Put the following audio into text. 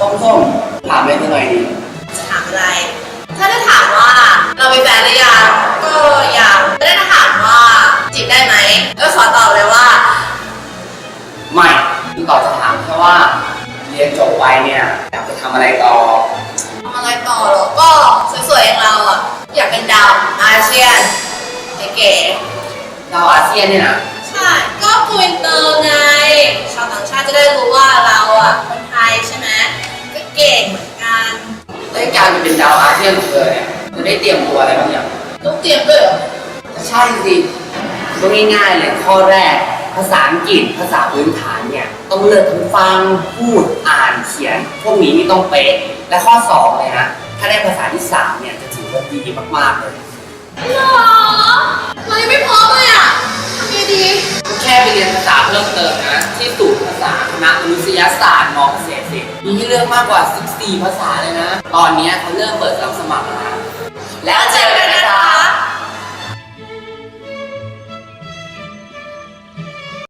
ส้มๆถามอะไรเธอหน่อยดิจะถามอะไร ถ้าจะถามว่าเรามีแฟนหรือยังก็ยังถ้าจะถามว่าจีบได้ไหมก็ขอตอบเลยว่า ไม่คือต่อจะถามแค่ว่า เรียนจบไปเนี่ยอยากจะทำอะไรต่อทำอะไรต่อเหรอก็สวยๆอย่างเราอะอยากเป็นดาวอาเซียนเก๋ดาวอาเซียนเนี่ยนะๆใช่ก็คุยเตอร์ไงชาวต่างชาติจะได้รู้ว่า ก็เก่งเหมือนกันแล้วการจะเป็นดาวอาเซียนของเธอเนี่ยจะได้เตรียมตัวอะไรบ้างอย่างต้องเตรียมด้วยเหรอใช่สิก็ง่ายๆเลยข้อแรก ภาษาอังกฤษภาษาพื้นฐานเนี่ยต้องเลือกทั้งฟังพูดอ่านเขียน พวกนี้นี่ต้องเป๊ะและข้อสองเลยนะถ้าได้ภาษาที่สามเนี่ยจะถือว่าดีมากๆเลยหรอเรายังไม่พร้อมเลยอะทำไงดี แค่ไปเรียนภาษาเพิ่มเติมนะที่ศูนย์ภาคณะมนุษยศาสตร์มเกษตรศิลป์มีให้เลือกมากกว่า 14 ภาษาเลยนะ ตอนนี้เขาเริ่มเปิดรับสมัครแล้วและอาจ